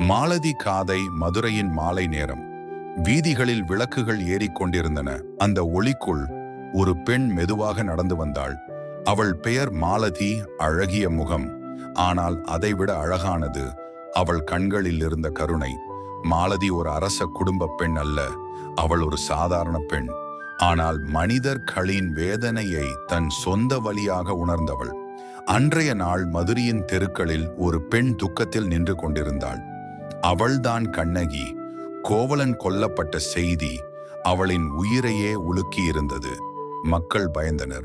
மாலதி காதை மதுரையின் மாலை நேரம். வீதிகளில் விளக்குகள் ஏறிக்கொண்டிருந்தன அந்த ஒளிக்குள் ஒரு பெண் மெதுவாக நடந்து வந்தாள். அவள் பெயர் மாலதி அழகிய முகம். ஆனால் அதைவிட அழகானது அவள் கண்களில் இருந்த கருணை. மாலதி ஒரு அரச குடும்ப பெண் அல்ல. அவள் ஒரு சாதாரண பெண். ஆனால் மனிதர்களின் வேதனையை தன் சொந்த வழியாக உணர்ந்தவள். அன்றைய நாள் மதுரையின் தெருக்களில் ஒரு பெண் துக்கத்தில் நின்று கொண்டிருந்தாள். அவள்தான் கண்ணகி. கோவலன் கொல்லப்பட்ட செய்தி அவளின் உயிரையே உலுக்கியிருந்தது. மக்கள் பயந்தனர்.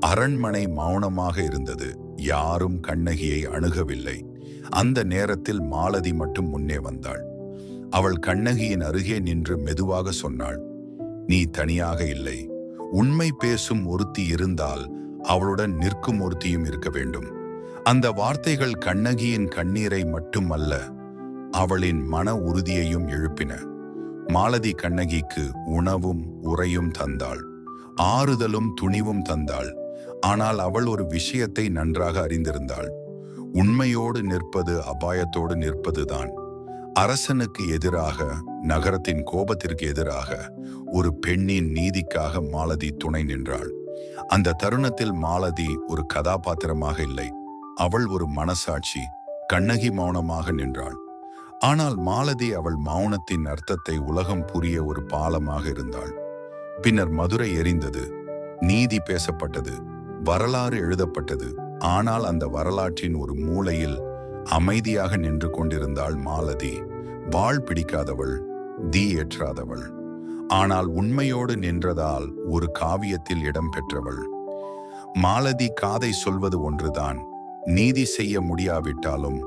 அரண்மனை மௌனமாக இருந்தது. யாரும் கண்ணகியை அணுகவில்லை. அந்த நேரத்தில் மாலதி மட்டும் முன்னே வந்தாள். அவள் கண்ணகியின் அருகே நின்று மெதுவாக சொன்னாள். நீ தனியாக இல்லை. உண்மை பேசும் ஒருத்தி இருந்தால் அவளுடன் நிற்கும் ஒருத்தியும் இருக்க வேண்டும். அந்த வார்த்தைகள் கண்ணகியின் கண்ணீரை மட்டுமல்ல அவளின் மன உறுதியையும் எழுப்பின. மாலதி கண்ணகிக்கு உணவும் உறையும் தந்தாள். ஆறுதலும் துணிவும் தந்தாள். ஆனால் அவள் ஒரு விஷயத்தை நன்றாக அறிந்திருந்தாள். உண்மையோடு நிற்பது அபாயத்தோடு நிற்பதுதான். அரசனுக்கு எதிராக நகரத்தின் கோபத்திற்கு எதிராக ஒரு பெண்ணின் நீதிக்காக மாலதி துணை நின்றாள். அந்த தருணத்தில் மாலதி ஒரு கதாபாத்திரமாக இல்லை. அவள் ஒரு மனசாட்சி கண்ணகி மௌனமாக நின்றாள். ஆனால் மாலதி அவள் மௌனத்தின் அர்த்தத்தை உலகம் புரிய ஒரு பாலமாக இருந்தாள். பின்னர் மதுரை எரிந்தது. நீதி பேசப்பட்டது. வரலாறு எழுதப்பட்டது. ஆனால் அந்த வரலாற்றின் ஒரு மூலையில் அமைதியாக நின்று கொண்டிருந்தாள் மாலதி. வாழ் பிடிக்காதவள் தீ ஏற்றாதவள். ஆனால் உண்மையோடு நின்றதால் ஒரு காவியத்தில் இடம் பெற்றவள். மாலதி காதை சொல்வது ஒன்றுதான். நீதி செய்ய முடியாவிட்டாலும்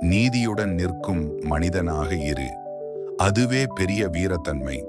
நீதியுடன் நிற்கும் மனிதனாக இரு. அதுவே பெரிய வீரத்தன்மை.